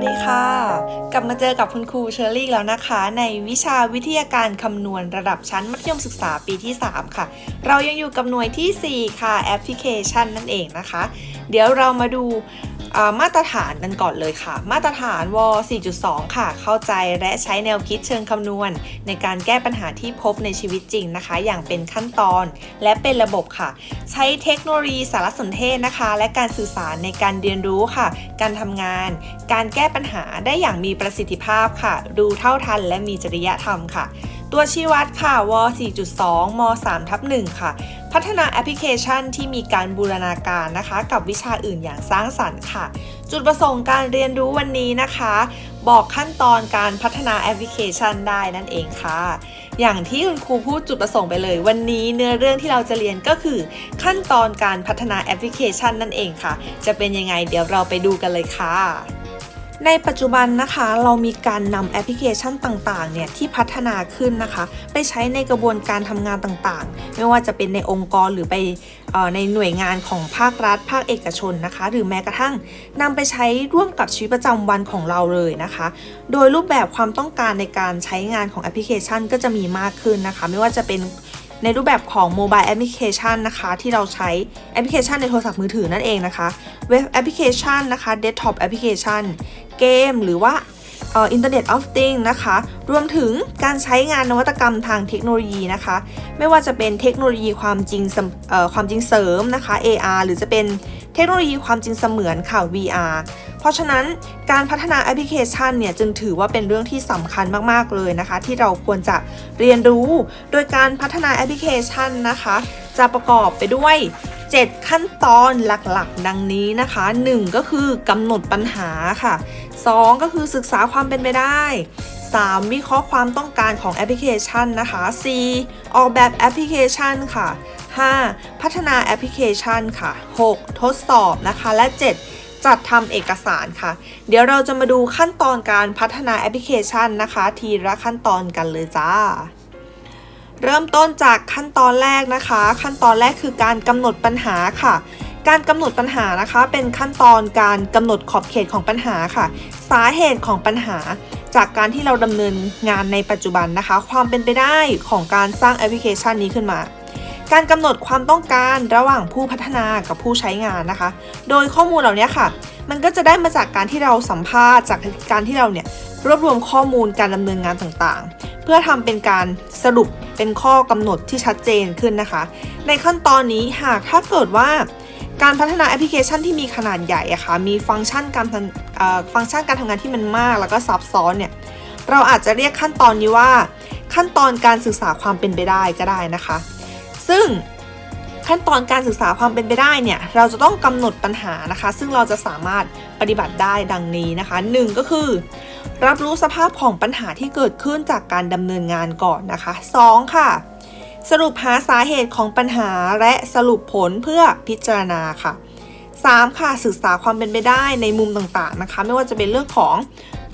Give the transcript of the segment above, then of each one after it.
วัสดีค่ะ กลับมาเจอกับคุณครูเชอรี่แล้วนะคะ ในวิชาวิทยาการคำนวณระดับชั้นมัธยมศึกษาปีที่ 3 ค่ะ เรายังอยู่กับหน่วยที่ 4 ค่ะแอปพลิเคชันนั่นเองนะคะ เดี๋ยวเรามาดู มาตรฐานกันก่อนเลยค่ะ มาตรฐานว 4.2 ค่ะ เข้าใจและใช้แนวคิดเชิงคำนวณ ในการแก้ปัญหาที่พบในชีวิตจริงนะคะ อย่างเป็นขั้นตอนและเป็นระบบค่ะ ใช้เทคโนโลยีสารสนเทศนะคะ และการสื่อสารในการเรียนรู้ค่ะ การทำงาน การแก้ปัญหาได้อย่างมีประสิทธิภาพค่ะ ดูเท่าทันและมีจริยธรรมค่ะ ตัวชี้วัดค่ะว4.2 ม 3ทับ1ค่ะ พัฒนาแอปพลิเคชันที่มีการบูรณาการนะคะ กับวิชาอื่นอย่างสร้างสรรค์ค่ะ จุดประสงค์การเรียนรู้วันนี้นะคะ บอกขั้นตอนการพัฒนาแอปพลิเคชันได้นั่นเองค่ะ อย่างที่คุณครูพูดจุดประสงค์ไปเลย วันนี้เนื้อเรื่องที่เราจะเรียนก็คือ ขั้นตอนการพัฒนาแอปพลิเคชันนั่นเองค่ะ จะเป็นยังไงเดี๋ยวเราไปดูกันเลยค่ะ ในปัจจุบันนะคะเรามีการนำแอปพลิเคชันต่างๆเนี่ยที่พัฒนาขึ้นนะคะ ไปใช้ในกระบวนการทำงานต่างๆ ไม่ว่าจะเป็นในองค์กรหรือไปออในหน่วยงานของภาครัฐ ภาคเอกชนนะคะ หรือแม้กระทั่งนำไปใช้ร่วมกับชีวิตประจำวันของเราเลยนะคะ โดยรูปแบบความต้องการในการใช้งานของแอปพลิเคชันก็จะมีมากขึ้นนะคะ ไม่ว่าจะเป็น ในรูปแบบของโมบายแอปพลิเคชันนะคะที่เราใช้แอปพลิเคชันในโทรศัพท์มือถือนั่นเองนะคะเว็บแอปพลิเคชันนะคะเดสก์ท็อปแอปพลิเคชันเกมหรือว่าอินเทอร์เน็ตออฟติงนะคะ รวมถึงการใช้งานนวัตกรรมทางเทคโนโลยีนะคะ ไม่ว่าจะเป็นเทคโนโลยีความจริงสมความจริงเสริมนะคะ AR หรือจะเป็นเทคโนโลยีความจริงเสมือนค่ะ VR เพราะฉะนั้นการพัฒนาแอปพลิเคชันเนี่ยจึงถือว่าเป็นเรื่องที่สำคัญมากๆเลยนะคะ ที่เราควรจะเรียนรู้ โดยการพัฒนาแอปพลิเคชันนะคะ จะประกอบไปด้วย 7 ขั้นตอนหลักๆ ดังนี้นะคะ 1 ก็คือกำหนดปัญหาค่ะ 2 ก็คือศึกษาความเป็นไปได้ 3 วิเคราะห์ความต้องการของแอปพลิเคชันนะคะ 4 ออกแบบแอปพลิเคชันค่ะ 5. พัฒนาแอปพลิเคชันค่ะ 6. ทดสอบนะคะ และ 7 จัดทำเอกสารค่ะ เดี๋ยวเราจะมาดูขั้นตอนการพัฒนาแอปพลิเคชันนะคะ ทีละขั้นตอนกันเลยจ้า เริ่มต้นจากขั้นตอนแรกนะคะ ขั้นตอนแรกคือการกำหนดปัญหาค่ะการกำหนดปัญหานะคะเป็นขั้นตอนการกำหนดขอบเขตของปัญหาค่ะ สาเหตุของปัญหา จากการที่เราดำเนินงานในปัจจุบันนะคะ ความเป็นไปได้ของการสร้างแอปพลิเคชันนี้ขึ้นมา การกำหนดความต้องการระหว่างผู้พัฒนากับผู้ใช้งานนะคะ โดยข้อมูลเหล่านี้ค่ะ มันก็จะได้มาจากการที่เราสัมภาษณ์ จากการที่เราเนี่ยรวบรวมข้อมูลการดำเนินงานต่างๆ เพื่อทำเป็นการสรุปเป็นข้อกำหนดที่ชัดเจนขึ้นนะคะ ในขั้นตอนนี้หากถ้าเกิดว่าการพัฒนาแอปพลิเคชันที่มีขนาดใหญ่อะค่ะ มีฟังก์ชันการฟังก์ชันการทำงานที่มันมาก แล้วก็ซับซ้อนเนี่ย เราอาจจะเรียกขั้นตอนนี้ว่า ขั้นตอนการศึกษาความเป็นไปได้ก็ได้นะคะ ซึ่งขั้นตอนการศึกษาความเป็นไปได้เนี่ยเราจะต้องกำหนดปัญหานะคะ ซึ่งเราจะสามารถปฏิบัติได้ดังนี้นะคะ 1 ก็คือ รับรู้สภาพของปัญหาที่เกิดขึ้นจากการดำเนินงานก่อนนะคะ 2 ค่ะ สรุปหาสาเหตุของปัญหาและสรุปผลเพื่อพิจารณาค่ะ 3. ค่ะศึกษาความเป็นไปได้ในมุมต่างๆนะคะ ไม่ว่าจะเป็นเรื่องของ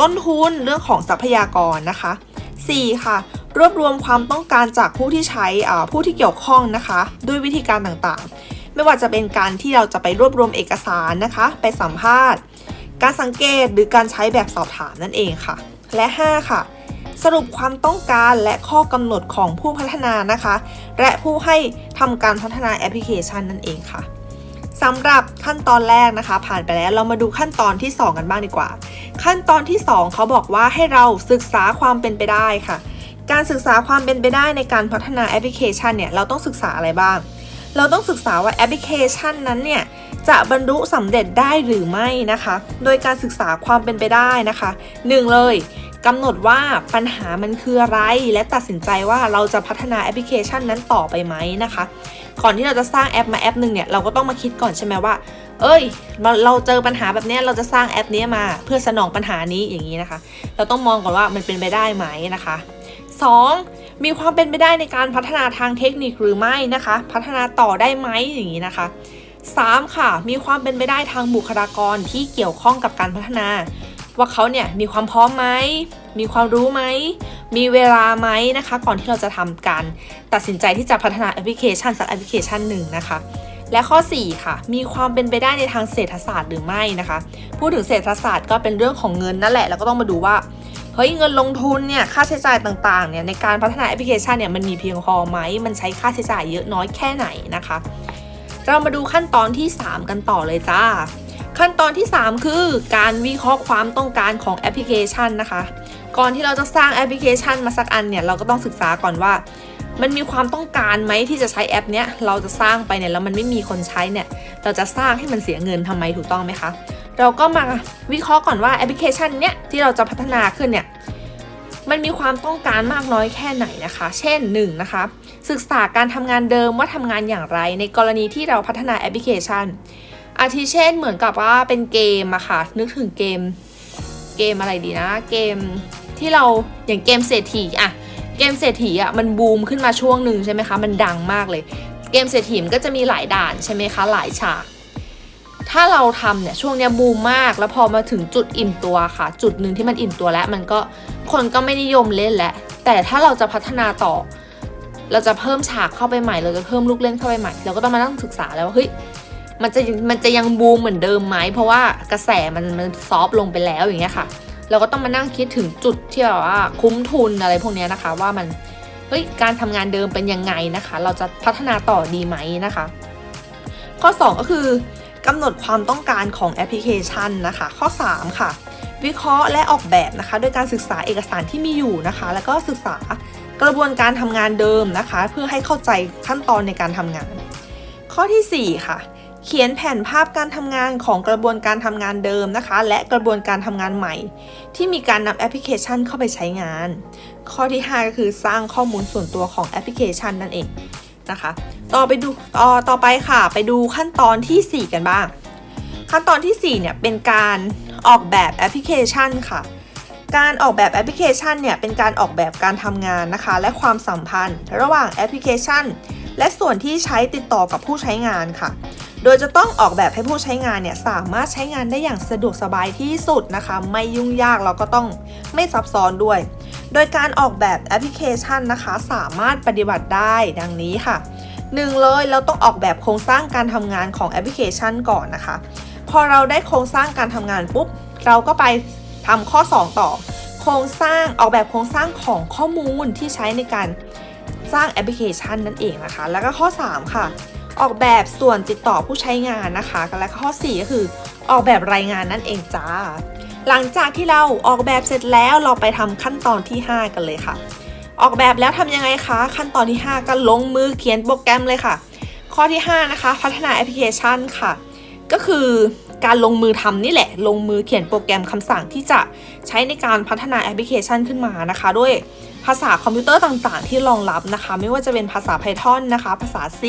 ต้นทุนเรื่องของทรัพยากรนะคะ 4. ค่ะ รวบรวมความต้องการจากผู้ที่ใช้ผู้ที่เกี่ยวข้องนะคะ ด้วยวิธีการต่างๆ ไม่ว่าจะเป็นการที่เราจะไปรวบรวมเอกสารนะคะ ไปสัมภาษณ์ การสังเกตหรือการใช้แบบสอบถามนั่นเองค่ะ และ 5 ค่ะ สรุปความต้องการและข้อกำหนดของผู้พัฒนานะคะ และผู้ให้ทำการพัฒนาแอปพลิเคชันนั่นเองค่ะสำหรับขั้นตอนแรกนะคะ ผ่านไปแล้วเรามาดูขั้นตอนที่ 2 กันบ้างดีกว่า ขั้นตอนที่ 2 เขาบอกว่าให้เราศึกษาความเป็นไปได้ค่ะ การศึกษาความเป็นไปได้ในการพัฒนาแอปพลิเคชันเนี่ยเราต้องศึกษาอะไรบ้าง เราต้องศึกษาว่าแอปพลิเคชันนั้นเนี่ยจะบรรลุสำเร็จได้หรือไม่นะคะ โดยการศึกษาความเป็นไปได้นะคะหนึ่งเลยกำหนดว่าปัญหามันคืออะไร และตัดสินใจว่าเราจะพัฒนาแอปพลิเคชันนั้นต่อไปไหมนะคะ ก่อนที่เราจะสร้างแอปมาแอปหนึ่งเนี่ยเราก็ต้องมาคิดก่อนใช่ไหมว่า เอ้ย เราเราเจอปัญหาแบบเนี้ยเราจะสร้างแอปนี้มา เพื่อสนองปัญหานี้อย่างนี้นะคะ เราต้องมองก่อนว่ามันเป็นไปได้ไหมนะคะ 2. มีความเป็นไปได้ในการพัฒนาทางเทคนิคหรือไม่นะคะ พัฒนาต่อได้ไหมอย่างนี้นะคะ 3. ค่ะ มีความเป็นไปได้ทางบุคลากรที่เกี่ยวข้องกับการพัฒนา ว่าเขาเนี่ยมีความพร้อมไหม มีความรู้ไหม มีเวลาไหมนะคะ ก่อนที่เราจะทำการตัดสินใจที่จะพัฒนาแอปพลิเคชันสักแอปพลิเคชันหนึ่งนะคะและข้อ 4 ค่ะ มีความเป็นไปได้ในทางเศรษฐศาสตร์หรือไม่นะคะ พูดถึงเศรษฐศาสตร์ก็เป็นเรื่องของเงินนั่นแหละ แล้วก็ต้องมาดูว่า เฮ้ยเงินลงทุนเนี่ยค่าใช้จ่ายต่างๆเนี่ยในการพัฒนาแอปพลิเคชันเนี่ยมันมีเพียงพอไหมมันใช้ค่าใช้จ่ายเยอะน้อยแค่ไหนนะคะ เรามาดูขั้นตอนที่ 3 กันต่อเลยจ้า ขั้นตอนที่ 3 คือการวิเคราะห์ความต้องการของแอปพลิเคชันนะคะ ก่อนที่เราจะสร้างแอปพลิเคชันมาสักอันเนี่ยเราก็ต้องศึกษาก่อนว่า มันมีความต้องการไหมที่จะใช้แอปเนี้ยเราจะสร้างไปเนี่ยแล้วมันไม่มีคนใช้เนี่ยเราจะสร้างให้มันเสียเงินทำไมถูกต้องไหมคะ เราก็มาวิเคราะห์ก่อนว่าแอปพลิเคชันเนี้ยที่เราจะพัฒนาขึ้นเนี่ยมันมีความต้องการมากน้อยแค่ไหนนะคะ เช่น1นะคะศึกษาการทำงานเดิมว่าทำงานอย่างไร ในกรณีที่เราพัฒนาแอปพลิเคชัน อาทิเช่นเหมือนกับว่าเป็นเกมอะค่ะ นึกถึงเกม เกมอะไรดีนะ เกมที่เราอย่างเกมเศรษฐีอะ เกมเศรษฐีอะมันบูมขึ้นมาช่วงหนึ่งใช่ไหมคะ มันดังมากเลย เกมเศรษฐีมันก็จะมีหลายด่านใช่ไหมคะ หลายฉาก ถ้าเราทำเนี่ยช่วงเนี้ยบูมมาก แล้วพอมาถึงจุดอิ่มตัวค่ะ จุดหนึ่งที่มันอิ่มตัวแล้วมันก็คนก็ไม่นิยมเล่นแล้ว แต่ถ้าเราจะพัฒนาต่อ เราจะเพิ่มฉากเข้าไปใหม่ เราจะเพิ่มลูกเล่นเข้าไปใหม่ เราก็ต้องมานั่งศึกษาแล้วว่าเฮ้ยมันจะมันจะยังบูมเหมือนเดิมไหมเพราะว่ากระแสมันมันซอฟต์ลงไปแล้วอย่างเงี้ยค่ะ เราก็ต้องมานั่งคิดถึงจุดที่แบบว่าคุ้มทุนอะไรพวกนี้นะคะ ว่ามันเฮ้ยการทำงานเดิมเป็นยังไงนะคะ เราจะพัฒนาต่อดีไหมนะคะ ข้อ 2 ก็คือกำหนดความต้องการของแอปพลิเคชันนะคะ ข้อ 3 ค่ะ วิเคราะห์และออกแบบนะคะ โดยการศึกษาเอกสารที่มีอยู่นะคะ แล้วก็ศึกษากระบวนการทำงานเดิมนะคะ เพื่อให้เข้าใจขั้นตอนในการทำงาน ข้อทีสี่4 ค่ะ เขียนแผนภาพการทำงานของกระบวนการทำงานเดิมนะคะ และกระบวนการทำงานใหม่ ที่มีการนำแอปพลิเคชันเข้าไปใช้งาน ข้อที่ 5 ก็คือสร้างข้อมูลส่วนตัวของแอปพลิเคชันนั่นเองนะคะ ต่อไปดูต่อต่อไปค่ะ ไปดูขั้นตอนทีสี่4 กันบ้าง ขั้นตอนที่ 4 เนี่ยเป็นการออกแบบแอปพลิเคชันค่ะ การออกแบบแอปพลิเคชันเนี่ยเป็นการออกแบบการทำงานนะคะ และความสัมพันธ์ ระหว่างแอปพลิเคชัน และส่วนที่ใช้ติดต่อกับผู้ใช้งานค่ะ โดยจะต้องออกแบบให้ผู้ใช้งานเนี่ยสามารถใช้งานได้อย่างสะดวกสบายที่สุดนะคะ ไม่ยุ่งยากแล้วก็ต้องไม่ซับซ้อนด้วย โดยการออกแบบแอปพลิเคชันนะคะ สามารถปฏิบัติได้ดังนี้ค่ะหนึ่งเลยเราต้องออกแบบโครงสร้างการทำงานของแอปพลิเคชันก่อนนะคะ พอเราได้โครงสร้างการทำงานปุ๊บ เราก็ไปทำข้อ 2 ต่อ โครงสร้างออกแบบโครงสร้างของข้อมูลที่ใช้ในการสร้างแอปพลิเคชันนั่นเองนะคะ แล้วก็ข้อ 3 ค่ะ ออกแบบส่วนติดต่อผู้ใช้งานนะคะและข้อ 4 ก็คือออกแบบรายงานนั่นเองจ้า หลังจากที่เราออกแบบเสร็จแล้วเราไปทำขั้นตอนที่ 5 กันเลยค่ะ ออกแบบแล้วทำยังไงคะ ขั้นตอนที่ 5 ก็ลงมือเขียนโปรแกรมเลยค่ะ ข้อที่ 5 นะคะ พัฒนาแอปพลิเคชันค่ะ ก็คือการลงมือทำนี่แหละ ลงมือเขียนโปรแกรมคำสั่งที่จะใช้ในการพัฒนาแอปพลิเคชันขึ้นมานะคะ ด้วยภาษาคอมพิวเตอร์ต่างๆ ที่รองรับนะคะ ไม่ว่าจะเป็นภาษา Python นะคะ ภาษา C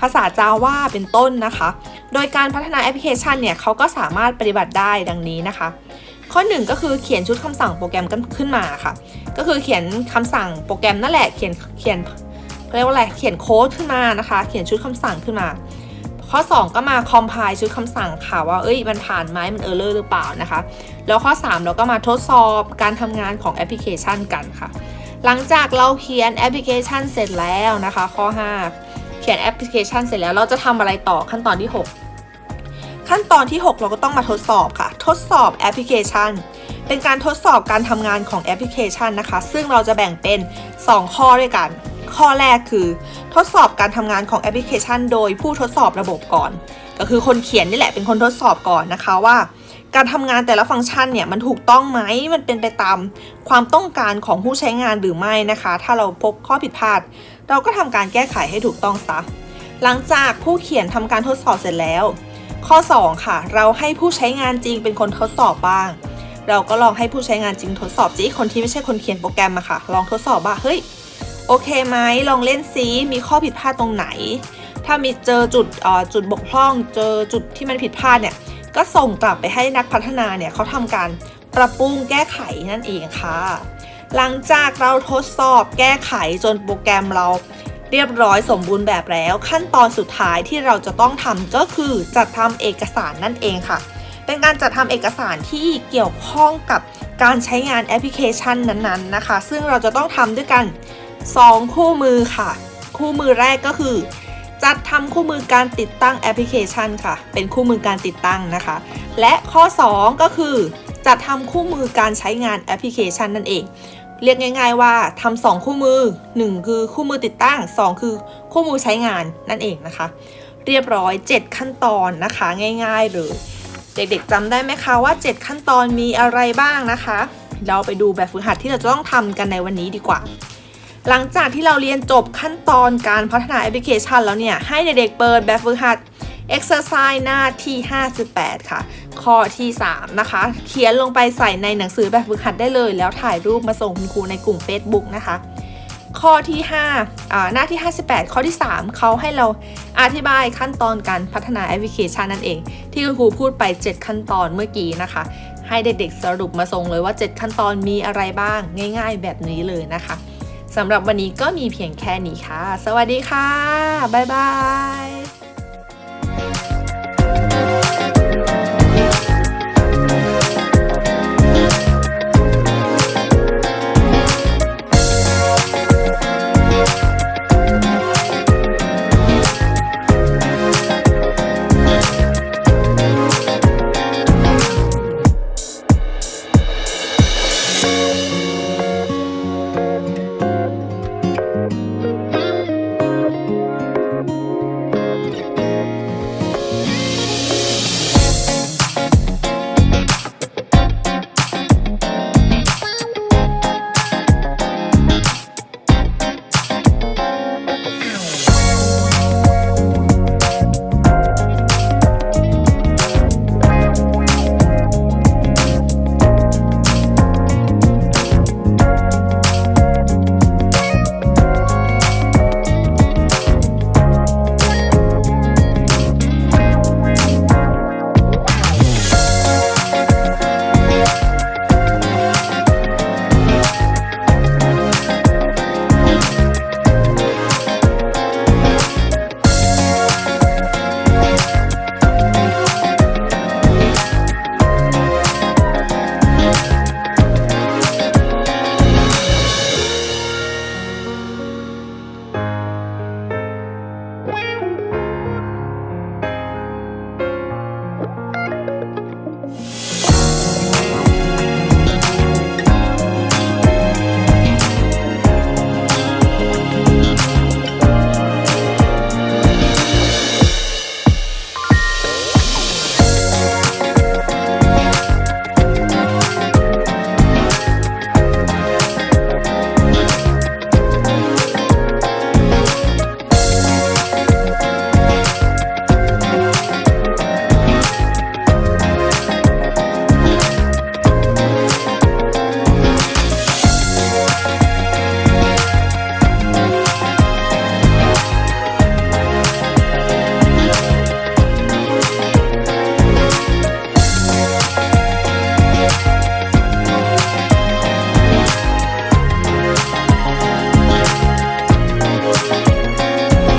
ภาษา Java เป็นต้นนะคะ โดยการพัฒนาแอปพลิเคชันเนี่ยเขาก็สามารถปฏิบัติได้ดังนี้นะคะ ข้อ 1 ก็คือเขียนชุดคำสั่งโปรแกรมกันขึ้นมาค่ะ ก็คือเขียนคำสั่งโปรแกรมนั่นแหละเขียนเขียนเขาเรียกว่าอะไรเขียนโค้ดขึ้นมานะคะ เขียนชุดคำสั่งขึ้นมา ข้อ 2 ก็มาคอมไพล์ชุดคำสั่งค่ะว่าเอ้ยมันผ่านไหมมันเออร์เลอร์หรือเปล่านะคะ แล้วข้อ 3 เราก็มาทดสอบการทำงานของแอปพลิเคชันกันค่ะ หลังจากเราเขียนแอปพลิเคชันเสร็จแล้วนะคะ ข้อ 5 เขียนแอปพลิเคชันเสร็จแล้วเราจะทำอะไรต่อขั้นตอนที่ 6 ขั้นตอนที่ 6 เราก็ต้องมาทดสอบค่ะ ทดสอบแอปพลิเคชัน เป็นการทดสอบการทำงานของแอปพลิเคชันนะคะ ซึ่งเราจะแบ่งเป็น 2 ข้อด้วยกัน ข้อแรกคือ ทดสอบการทำงานของแอปพลิเคชัน โดยผู้ทดสอบระบบก่อน ก็คือคนเขียนนี่แหละเป็นคนทดสอบก่อนนะคะว่า การทำงานแต่ละฟังก์ชันเนี่ยมันถูกต้องไหมมันเป็นไปตามความต้องการของผู้ใช้งานหรือไม่นะคะ ถ้าเราพบข้อผิดพลาด เราก็ทำการแก้ไขให้ถูกต้องซะหลังจากผู้เขียนทำการทดสอบเสร็จแล้ว ข้อ 2 ค่ะ เราให้ผู้ใช้งานจริงเป็นคนทดสอบบ้าง เราก็ลองให้ผู้ใช้งานจริงทดสอบสิคนที่ไม่ใช่คนเขียนโปรแกรมอะค่ะ ลองทดสอบว่าเฮ้ย โอเคไหมลองเล่นซิมีข้อผิดพลาดตรงไหน ถ้ามีเจอจุดจุดบกพร่อง เจอจุดที่มันผิดพลาดเนี่ยก็ส่งกลับไปให้นักพัฒนาเนี่ยเขาทำการปรับปรุงแก้ไขนั่นเองค่ะ หลังจากเราทดสอบแก้ไขจนโปรแกรมเราเรียบร้อยสมบูรณ์แบบแล้ว ขั้นตอนสุดท้ายที่เราจะต้องทำก็คือจัดทำเอกสารนั่นเองค่ะ เป็นการจัดทำเอกสารที่เกี่ยวข้องกับการใช้งานแอปพลิเคชันนั้นๆนะคะ ซึ่งเราจะต้องทำด้วยกัน 2 คู่มือค่ะ คู่มือแรกก็คือ จัดทำคู่มือการติดตั้งแอปพลิเคชันค่ะ เป็นคู่มือการติดตั้งนะคะ และข้อ 2 ก็คือจัดทำคู่มือการใช้งานแอปพลิเคชันนั่นเอง เรียกง่าย ๆ ว่าทำสองคู่มือ 1 คือคู่มือติดตั้ง 2 คือคู่มือใช้งานนั่นเองนะคะ เรียบร้อย 7 ขั้นตอนนะคะง่ายๆเลยเด็กๆจำได้ไหมคะว่า 7 ขั้นตอนมีอะไรบ้างนะคะ เราไปดูแบบฝึกหัดที่เราจะต้องทำกันในวันนี้ดีกว่า หลังจากที่เราเรียนจบขั้นตอนการพัฒนาแอปพลิเคชันแล้วเนี่ย ให้เด็กๆเปิดแบบฝึกหัด exercise หน้าที่ 58 ค่ะ ข้อที่ 3 นะคะ เขียนลงไปใส่ในหนังสือแบบฝึกหัดได้เลย แล้วถ่ายรูปมาส่งคุณครูในกลุ่ม Facebook นะคะ ข้อที่5อ่าหน้าที่ 58 ข้อที่ 3 เขาให้เราอธิบายขั้นตอนการพัฒนาแอปพลิเคชันนั่นเอง ที่คุณครูพูดไป 7 ขั้นตอนเมื่อกี้นะคะ ให้เด็กๆสรุปมาส่งเลยว่า 7 ขั้นตอนมีอะไรบ้างง่าย ๆ แบบนี้เลยนะคะ สำหรับวันนี้ก็มีเพียงแค่นี้ค่ะ สวัสดีค่ะ บ๊ายบาย